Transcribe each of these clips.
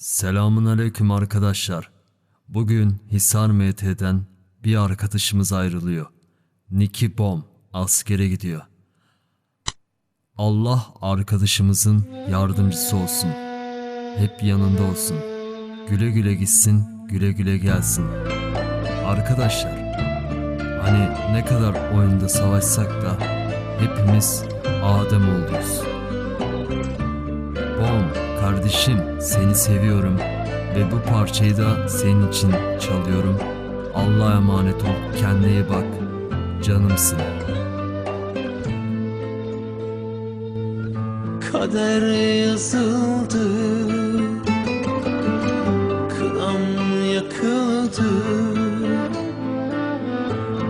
Selamun aleyküm arkadaşlar. Bugün Hisar MT'den bir arkadaşımız ayrılıyor. Niki Bom askere gidiyor. Allah arkadaşımızın yardımcısı olsun. Hep yanında olsun. Güle güle gitsin, güle güle gelsin. Arkadaşlar, hani ne kadar oyunda savaşsak da hepimiz Adem olduyuz. Bom, kardeşim seni seviyorum ve bu parçayı da senin için çalıyorum. Allah'a emanet ol, kendine iyi bak. Canımsın. Kader yazıldı Kınam yakıldı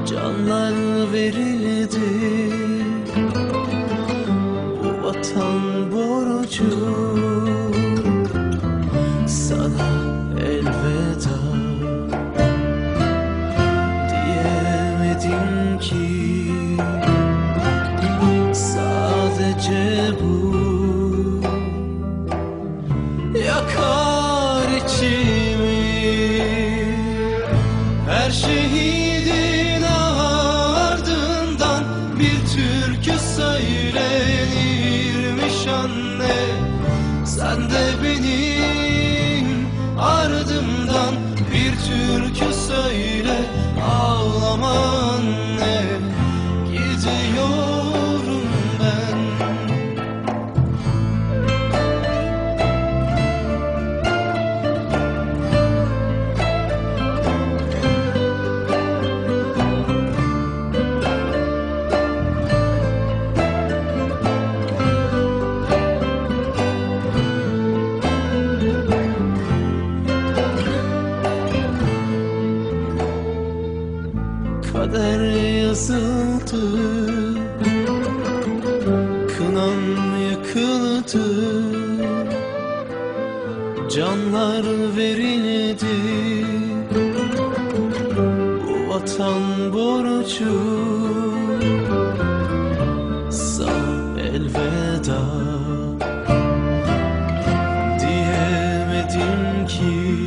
Canlar verildi Bu vatan borcu şehidin ardından Bir türkü söylenirmiş anne. Sen de benim ardımdan Bir türkü Kader yazıldı. Kınam yakıldı Canlar verildi. Bu vatan borcu. Sana elveda Diyemedim ki.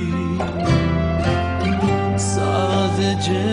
Sadece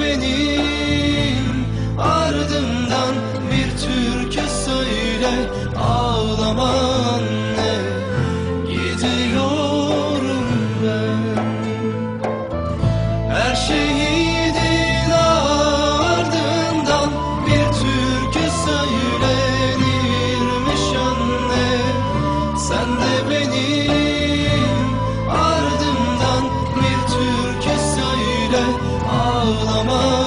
benim ardımdan bir türkü söyle Ağlama anne gidiyorum ben? Her şehidin Ağlama anne gidiyorum